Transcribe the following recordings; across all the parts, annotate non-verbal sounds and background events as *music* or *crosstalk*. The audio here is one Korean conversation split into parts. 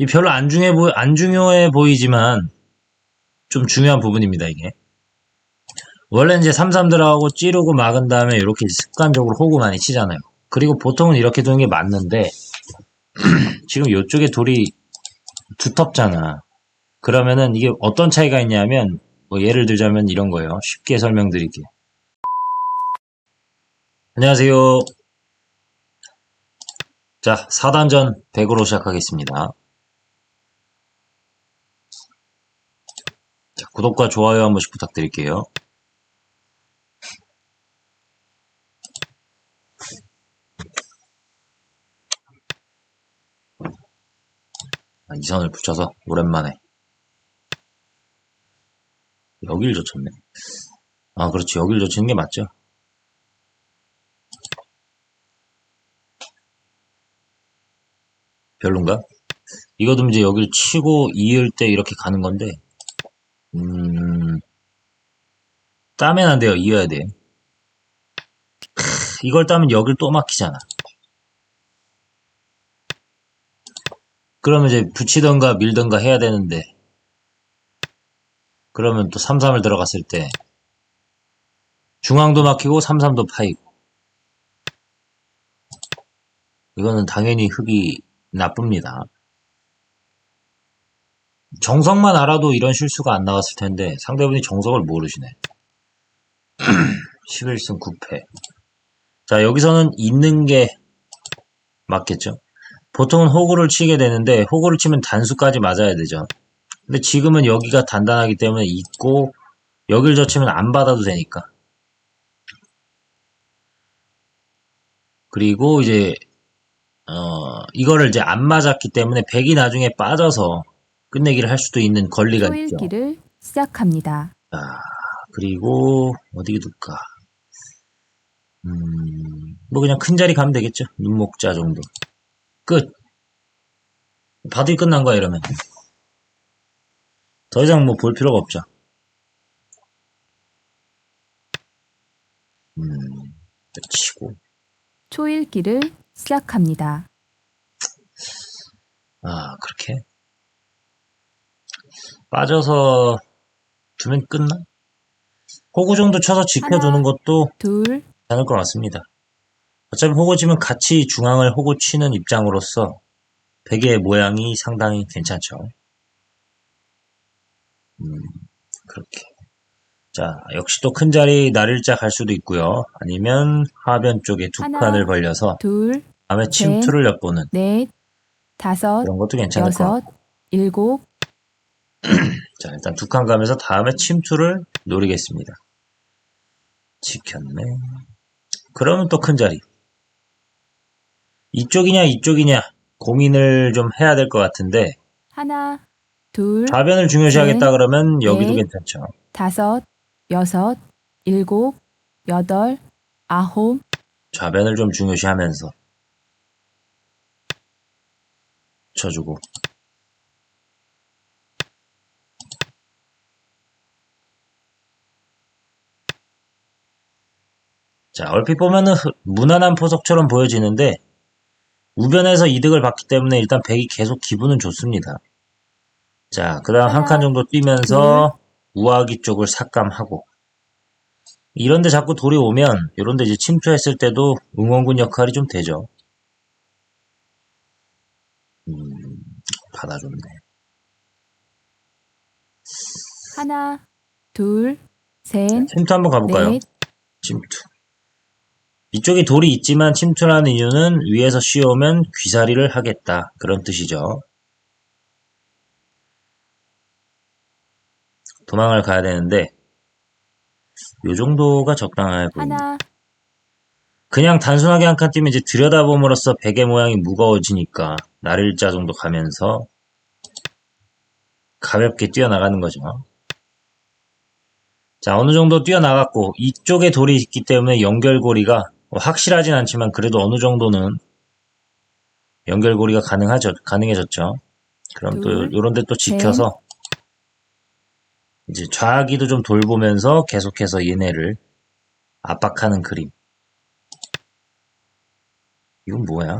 이 별로 안 중요해 보이, 안 중요해 보이지만 좀 중요한 부분입니다, 이게. 원래 이제 삼삼들하고 찌르고 막은 다음에 이렇게 습관적으로 호구 많이 치잖아요. 그리고 보통은 이렇게 두는 게 맞는데 *clears throat* 지금 이쪽에 돌이 두텁잖아. 그러면은 이게 어떤 차이가 있냐면 뭐 예를 들자면 이런 거예요. 쉽게 설명드릴게요. 안녕하세요. 자, 4단전 100으로 시작하겠습니다. 구독과 좋아요 한 번씩 부탁드릴게요. 아, 이 선을 붙여서 오랜만에 여길 젖혔네. 아, 그렇지. 여길 젖히는 게 맞죠. 별론가? 이거도 이제 여길 치고 이을 때 이렇게 가는 건데, 음, 따면 안 돼요. 이어야 돼. 크, 이걸 따면 여길 또 막히잖아. 그러면 이제 붙이던가 밀던가 해야 되는데, 그러면 또 3-3을 들어갔을 때, 중앙도 막히고 3-3도 파이고. 이거는 당연히 흙이 나쁩니다. 정석만 알아도 이런 실수가 안 나왔을 텐데 상대분이 정석을 모르시네. *clears throat* 11승 9패. 자, 여기서는 있는 게 맞겠죠? 보통은 호구를 치게 되는데 호구를 치면 단수까지 맞아야 되죠. 근데 지금은 여기가 단단하기 때문에 있고 여길 젖히면 안 받아도 되니까. 그리고 이제 어, 이거를 이제 안 맞았기 때문에 백이 나중에 빠져서 끝내기를 할 수도 있는 권리가 있죠. 초읽기를 시작합니다. 자, 그리고 어디 둘까? 음, 뭐 그냥 큰 자리 가면 되겠죠. 눈목자 정도. 끝. 바둑이 끝난 거야 이러면. 더 이상 뭐 볼 필요가 없죠. 음, 치고. 초읽기를 시작합니다. 아, 그렇게? 빠져서 두면 끝나? 호구 정도 쳐서 지켜두는 하나. 것도 둘, 괜찮을 것 같습니다. 어차피 호구 지면 같이 중앙을 호구 치는 입장으로서 베개의 모양이 상당히 괜찮죠. 음, 그렇게. 자, 역시 또 큰 자리 날일자 갈 수도 있고요. 아니면 하변 쪽에 두 하나. 칸을 벌려서 둘, 다음에 침투를 엿보는 넷, 다섯, 그런 것도 괜찮을 것 같고. 여섯, 일곱, 자, 일단 두 칸 가면서 다음에 침투를 노리겠습니다. 지켰네. 그러면 또 큰 자리. 이쪽이냐, 이쪽이냐, 고민을 좀 해야 될 것 같은데, 하나, 둘, 좌변을 중요시하겠다 넷, 그러면 여기도 넷. 괜찮죠. 다섯, 여섯, 일곱, 여덟, 아홉, 좌변을 좀 중요시하면서 쳐주고. 자, 얼핏 보면은 흐- 무난한 포석처럼 보여지는데 우변에서 이득을 봤기 때문에 일단 백이 계속 기분은 좋습니다. 자, 그 다음 한 칸 정도 뛰면서 우아기 쪽을 삭감하고 이런데 자꾸 돌이 오면 이런데 이제 침투했을 때도 응원군 역할이 좀 되죠. 음, 받아줬네. 하나, 둘, 셋, 침투 한번 가볼까요? 넷, 침투. 이쪽에 돌이 있지만 침투라는 이유는 위에서 씌우면 귀사리를 하겠다. 그런 뜻이죠. 도망을 가야 되는데 요 정도가 적당해 보입니다. 그냥 단순하게 한 칸 뛰면 이제 들여다봄으로써 베개 모양이 무거워지니까 날일자 정도 가면서 가볍게 뛰어나가는 거죠. 자, 어느 정도 뛰어나갔고 이쪽에 돌이 있기 때문에 연결고리가 뭐 확실하진 않지만 그래도 어느 정도는 연결고리가 가능하죠. 가능해졌죠. 그럼 또 둘, 요런 데 또 지켜서 이제 좌기도 좀 돌보면서 계속해서 얘네를 압박하는 그림. 이건 뭐야?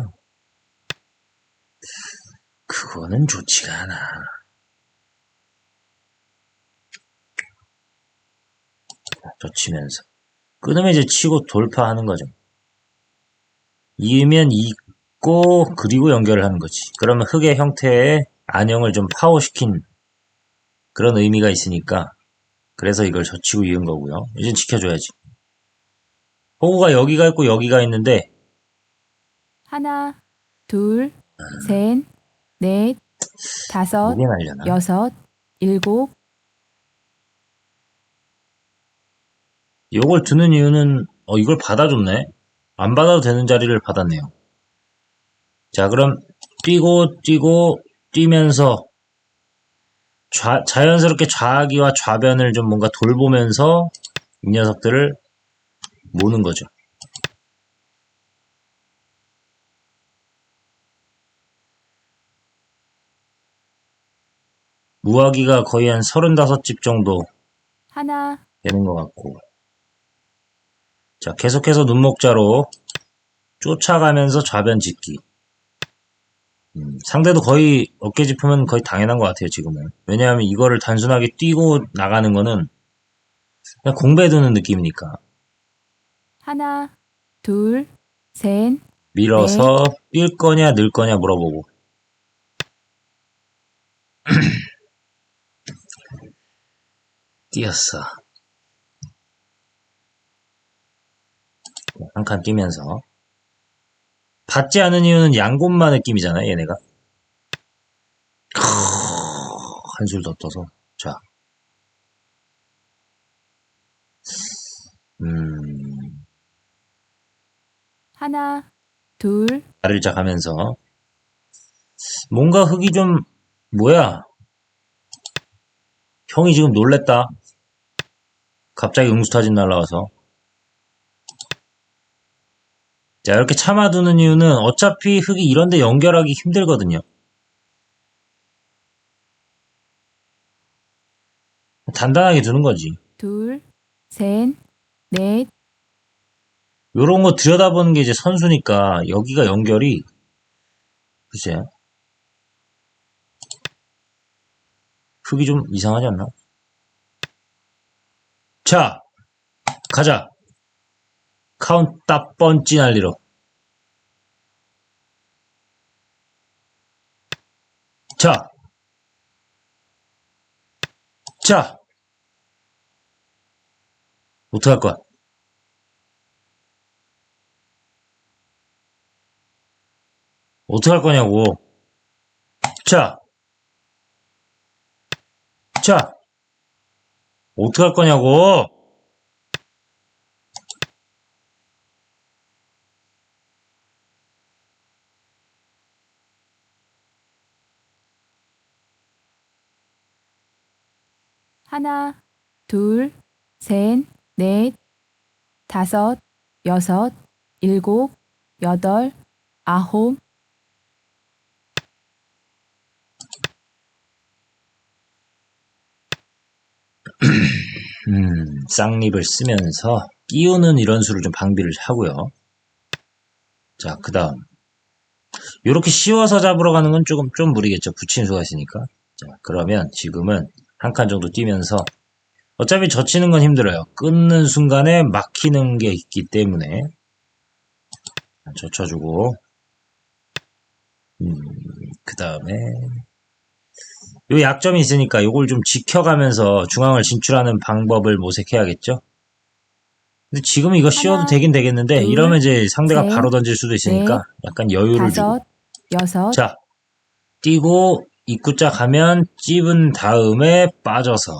그거는 좋지가 않아. 젖히면서. 끊으면 이제 치고 돌파하는 거죠. 이으면 잇고 그리고 연결을 하는 거지. 그러면 흙의 형태의 안형을 좀 파워시킨 그런 의미가 있으니까 그래서 이걸 젖히고 이은 거고요. 이제 지켜줘야지. 호구가 여기가 있고 여기가 있는데 하나, 둘, 셋, 넷, 다섯, 이게 날려나? 여섯, 일곱, 이걸 두는 이유는 어 이걸 받아줬네. 안 받아도 되는 자리를 받았네요. 자 그럼 뛰고 뛰고 뛰면서 좌- 자연스럽게 좌기와 좌변을 좀 뭔가 돌보면서 이 녀석들을 모는 거죠. 무화기가 거의 한 35집 정도 하나, 되는 것 같고. 자, 계속해서 눈목자로 쫓아가면서 좌변 짓기. 음, 상대도 거의 어깨 짚으면 거의 당연한 것 같아요, 지금은. 왜냐하면 이거를 단순하게 뛰고 나가는 거는 그냥 공부해 두는 느낌이니까. 하나, 둘, 셋, 밀어서 뛸 거냐, 늘 거냐 물어보고. *clears throat* 뛰었어. 한 칸 뛰면서. 받지 않은 이유는 양곳마 느낌이잖아요, 얘네가. 한술 더 떠서. 자. 음, 하나, 둘, 발을 쫙 하면서. 뭔가 흙이 좀, 뭐야. 형이 지금 놀랬다. 갑자기 응수 타진 날라와서. 자, 이렇게 참아두는 이유는 어차피 흙이 이런데 연결하기 힘들거든요. 단단하게 두는 거지. 둘, 셋, 넷, 요런 거 들여다보는 게 이제 선수니까 여기가 연결이 글쎄 흙이 좀 이상하지 않나? 자 가자 카운트 번지 날리러 자 자, 어떡할 거야? 어떡할 거냐고. 자. 자. 어떡할 거냐고. 하나, 둘, 셋, 넷, 다섯, 여섯, 일곱, 여덟, 아홉, 음, 쌍립을 쓰면서 끼우는 이런 수를 좀 방비를 하고요. 자, 그 다음. 요렇게 씌워서 잡으러 가는 건 조금, 좀 무리겠죠. 붙인 수가 있으니까. 자, 그러면 지금은 한 칸 정도 뛰면서 어차피 젖히는 건 힘들어요. 끊는 순간에 막히는 게 있기 때문에 젖혀주고 음, 그 다음에 요 약점이 있으니까 요걸 좀 지켜가면서 중앙을 진출하는 방법을 모색해야겠죠? 근데 지금 이거 씌워도 되긴 되겠는데 둘, 이러면 이제 상대가 셋, 바로 던질 수도 있으니까 약간 여유를 주고 다섯, 여섯, 자 뛰고 입구자 가면 찝은 다음에 빠져서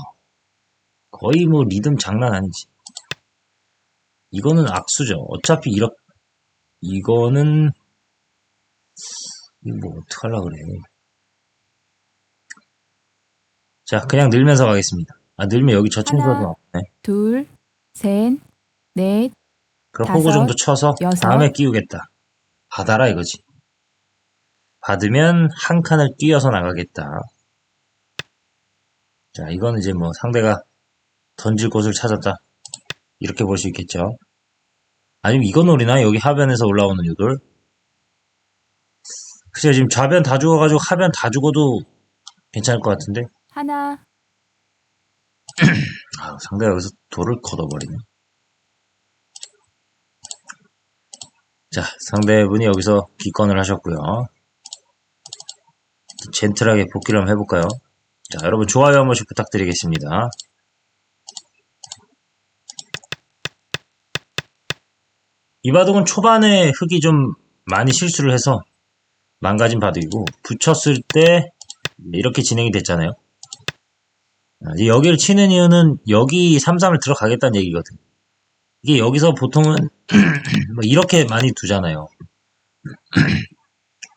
거의 뭐 리듬 장난 아니지. 이거는 악수죠. 어차피 이렇 이거는 이거 뭐 어떡하려 그래. 자 그냥 늘면서 가겠습니다. 아 늘면 여기 저층 하나, 수가 없네. 둘, 셋, 넷, 그럼 다섯, 호구 정도 쳐서 여섯. 다음에 끼우겠다. 받아라 이거지 받으면 한 칸을 뛰어서 나가겠다 자 이건 이제 뭐 상대가 던질 곳을 찾았다 이렇게 볼 수 있겠죠 아니면 이거 노리나 여기 하변에서 올라오는 요돌 글쎄요, 지금 좌변 다 죽어가지고 하변 다 죽어도 괜찮을 것 같은데. 하나, *clears throat* 아, 상대가 여기서 돌을 걷어버리네. 자, 상대분이 여기서 기권을 하셨고요. 젠틀하게 복귀를 한번 해볼까요? 자, 여러분 좋아요 한 번씩 부탁드리겠습니다. 이 바둑은 초반에 흙이 좀 많이 실수를 해서 망가진 바둑이고 붙였을 때 이렇게 진행이 됐잖아요. 아, 여기를 치는 이유는 여기 3-3을 들어가겠다는 얘기거든. 이게 여기서 보통은 *clears throat* 뭐 이렇게 많이 두잖아요. *clears throat*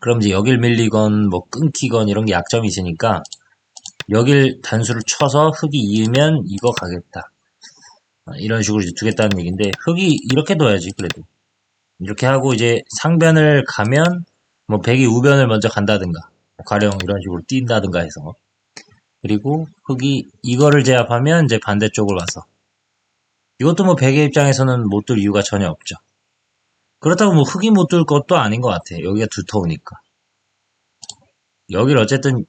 그럼 이제 여길 밀리건 뭐 끊기건 이런 게 약점이 있으니까 여길 단수를 쳐서 흙이 이으면 이거 가겠다. 아, 이런 식으로 이제 두겠다는 얘기인데 흙이 이렇게 둬야지 그래도. 이렇게 하고 이제 상변을 가면 뭐 백이 우변을 먼저 간다든가 뭐 가령 이런 식으로 뛴다든가 해서 그리고 흙이 이거를 제압하면 이제 반대쪽을 와서 이것도 뭐 백의 입장에서는 못들 이유가 전혀 없죠. 그렇다고 뭐 흙이 못들 것도 아닌 것 같아. 여기가 두터우니까. 여기를 어쨌든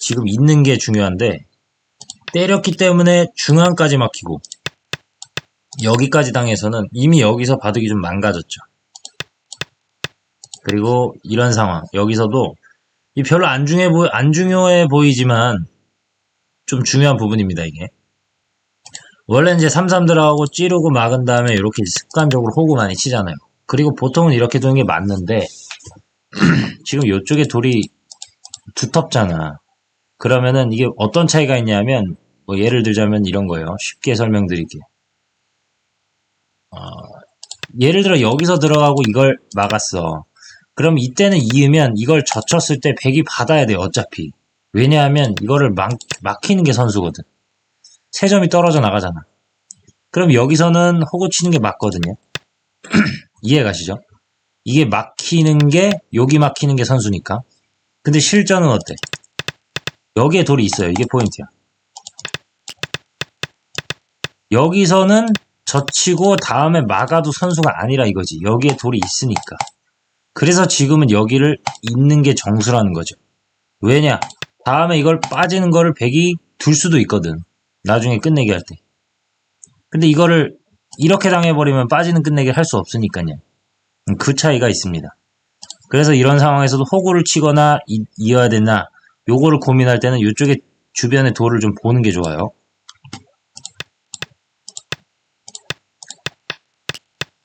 지금 있는 게 중요한데 때렸기 때문에 중앙까지 막히고 여기까지 당해서는 이미 여기서 바둑이 좀 망가졌죠. 그리고 이런 상황 여기서도 이 별로 안 중요해 보안 중요해 보이지만 좀 중요한 부분입니다, 이게. 원래 이제 3-3 들어가고 찌르고 막은 다음에 이렇게 습관적으로 호구 많이 치잖아요. 그리고 보통은 이렇게 두는 게 맞는데, *clears throat* 지금 이쪽에 돌이 두텁잖아. 그러면은 이게 어떤 차이가 있냐면, 뭐 예를 들자면 이런 거예요. 쉽게 설명드릴게요. 어, 예를 들어 여기서 들어가고 이걸 막았어. 그럼 이때는 이으면 이걸 젖혔을 때 백이 받아야 돼요, 어차피. 왜냐하면 이거를 막, 막히는 게 선수거든. 세 점이 떨어져 나가잖아. 그럼 여기서는 호구 치는 게 맞거든요. *clears throat* 이해 가시죠? 이게 막히는 게 여기 막히는 게 선수니까. 근데 실전은 어때? 여기에 돌이 있어요. 이게 포인트야. 여기서는 젖히고 다음에 막아도 선수가 아니라 이거지. 여기에 돌이 있으니까. 그래서 지금은 여기를 있는 게 정수라는 거죠. 왜냐? 다음에 이걸 빠지는 거를 백이 둘 수도 있거든. 나중에 끝내기 할 때. 근데 이거를 이렇게 당해버리면 빠지는 끝내기 할 수 없으니까요. 음, 그 차이가 있습니다. 그래서 이런 상황에서도 호구를 치거나 이, 이어야 되나 요거를 고민할 때는 이쪽에 주변의 돌을 좀 보는 게 좋아요.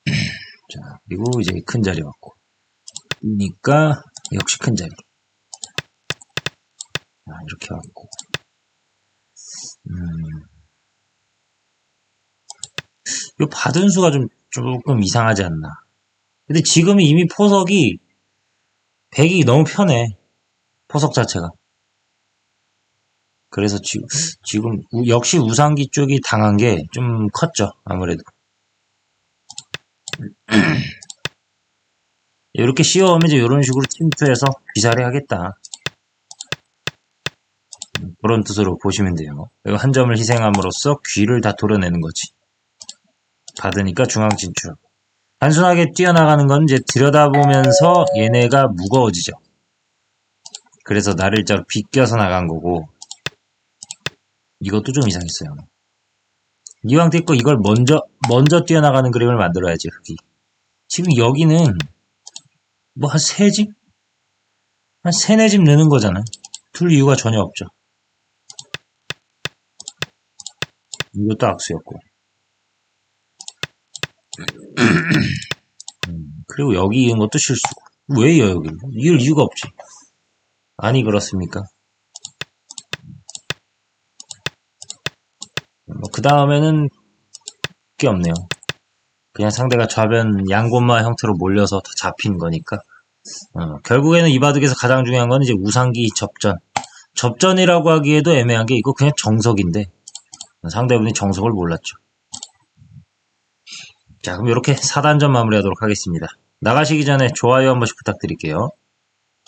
*clears throat* 자, 그리고 이제 큰 자리 왔고. 이니까 역시 큰 자리. 아, 이렇게 왔고. 음. 요 받은 수가 좀 조금 이상하지 않나. 근데 지금 이미 포석이 100이 너무 편해. 포석 자체가. 그래서 지금, 지금 우- 역시 우상기 쪽이 당한 게 좀 컸죠. 아무래도. *clears throat* 이렇게 씌워오면 이제 이런 식으로 침투해서 비사리 하겠다. 그런 뜻으로 보시면 돼요. 한 점을 희생함으로써 귀를 다 도려내는 거지. 받으니까 중앙 진출. 단순하게 뛰어나가는 건 이제 들여다보면서 얘네가 무거워지죠. 그래서 나를 자로 비껴서 나간 거고, 이것도 좀 이상했어요. 이왕 됐고 이걸 먼저, 먼저 뛰어나가는 그림을 만들어야지, 흙이. 지금 여기는 뭐 한 세 집? 한 세네 집 넣는 거잖아. 둘 이유가 전혀 없죠. 이것도 악수였고. 그리고 여기 이은 것도 실수고. 왜요, 여기? 이럴 이유가 없지. 아니, 그렇습니까? 뭐, 그 다음에는 게 없네요. 그냥 상대가 좌변 양곤마 형태로 몰려서 다 잡힌 거니까. 어, 결국에는 이 바둑에서 가장 중요한 건 이제 우상기 접전. 접전이라고 하기에도 애매한 게 이거 그냥 정석인데 상대분이 정석을 몰랐죠. 자, 그럼 이렇게 4단전 마무리하도록 하겠습니다. 나가시기 전에 좋아요 한 번씩 부탁드릴게요.